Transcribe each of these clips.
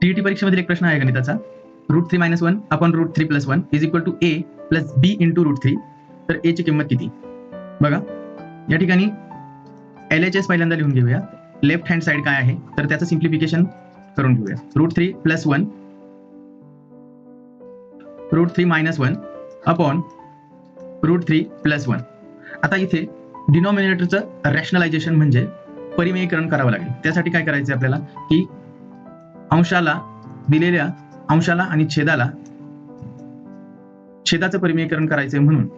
TET परीक्षेमध्ये एक प्रश्न आहे गणिताचा. Root three minus one upon root three plus one is equal to A plus B into root three तर A ची किंमत किती? बघा. या ठिकाणी एल एच एस पहिल्यांदा लिहून घेऊया. लेफ्ट हँड साइड काय आहे? तर त्याचं सिम्प्लिफिकेशन करून घेऊया. Root three plus one root three minus one upon root three plus one आता इथे डिनॉमिनेटरचं रॅशनलायझेशन म्हणजे परिमेयीकरण करावं लागेल. त्यासाठी काय करायचं आपल्याला? की अंशाला दिलेल्या अंशाला आणि छेदाला छेदाचं परिमीकरण करायचंय म्हणून.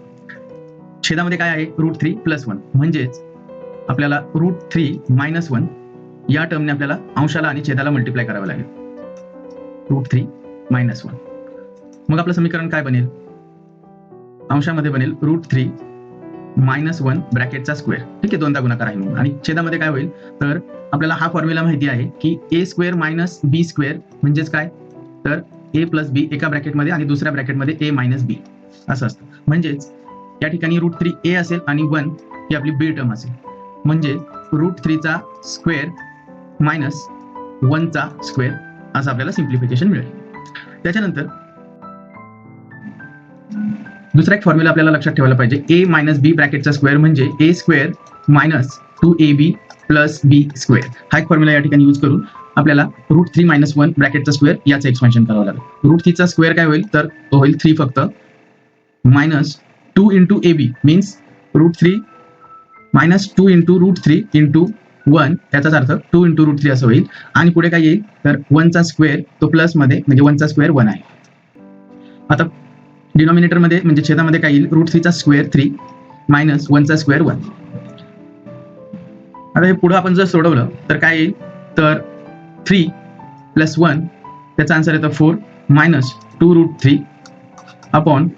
छेदामध्ये काय आहे? रूट थ्री प्लस वन म्हणजेच आपल्याला रूट थ्री मायनस वन या टर्मने आपल्याला अंशाला आणि छेदाला मल्टिप्लाय करावं लागेल. रूट थ्री मायनस वन मग आपलं समीकरण काय बनेल? अंशामध्ये बनेल रूट थ्री मायनस वन ब्रॅकेटचा स्क्वेअर ठीक आहे दोनदा गुणाकार आहे म्हणून. आणि छेदामध्ये काय होईल? तर आपल्याला हा फॉर्म्युला माहिती आहे की A square minus B square म्हणजेच काय? तर ए प्लस बी एका ब्रॅकेटमध्ये आणि दुसऱ्या ब्रॅकेटमध्ये ए मायनस बी असं असतं. म्हणजेच या ठिकाणी रूट थ्री ए असेल आणि वन ही आपली बी टर्म असेल. म्हणजे रूट थ्रीचा स्क्वेअर मायनस वनचा स्क्वेअर असं आपल्याला सिम्प्लिफिकेशन मिळेल. त्याच्यानंतर दुसरा एक फॉर्म्युला आपल्याला लक्षात ठेवायला पाहिजे. ए मायनस बी ब्रॅकेटचा स्क्वेअर म्हणजे A square minus two A B plus B square हा एक फॉर्म्युला या ठिकाणी यूज करून आपल्याला रूट थ्री मायनस वन ब्रॅकेटचा स्क्वेअर याचं एक्सपेन्शन करावं लागेल. रूट थ्रीचा स्क्वेअर काय होईल? तर तो होईल थ्री फक्त. Minus two into A B means root three minus two into root three into one याचाच अर्थ टू इंटू रूट थ्री असं होईल. आणि पुढे काय येईल? तर वनचा स्क्वेअर तो प्लसमध्ये म्हणजे वनचा स्क्वेअर वन आहे. आता डिनॉमिनेटरमध्ये म्हणजे छेदामध्ये काय येईल रूट थ्रीचा स्क्वेअर थ्री मायनस वनचा स्क्वेअर वन आता हे पुढं आपण जर सोडवलं तर काय येईल? तर थ्री प्लस वन त्याचा आन्सर येतो four minus two root three upon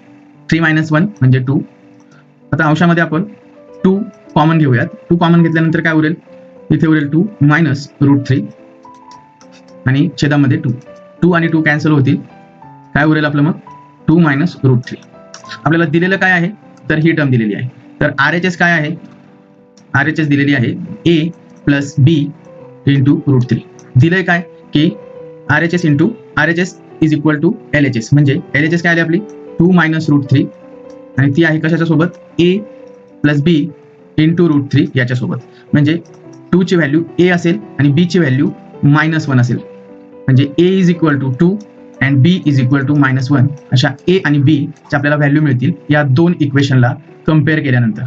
three minus one म्हणजे टू आता अंशामध्ये आपण टू कॉमन घेऊयात. टू कॉमन घेतल्यानंतर काय उरेल? इथे उरेल टू मायनस रूट थ्री आणि छेदामध्ये टू टू आणि टू कॅन्सल होतील. काय उरेल आपलं मग? Two minus root three. आपल्याला दिलेलं काय आहे? तर ही टर्म दिलेली आहे. तर आर एच एस काय आहे? आर एच एस दिलेली आहे A plus B into root three. दिलंय काय? की R H S into R H S is equal to L H S म्हणजे एल एच एस काय आली आपली? Two minus root three. आणि ती आहे कशाच्या सोबत? A plus B into root three याच्यासोबत म्हणजे टू ची व्हॅल्यू ए असेल आणि बी ची व्हॅल्यू मायनस वन असेल. म्हणजे A is equal to two and B is equal to minus one अशा ए आणि बी च्या आपल्याला व्हॅल्यू मिळतील या दोन इक्वेशनला कंपेअर केल्यानंतर.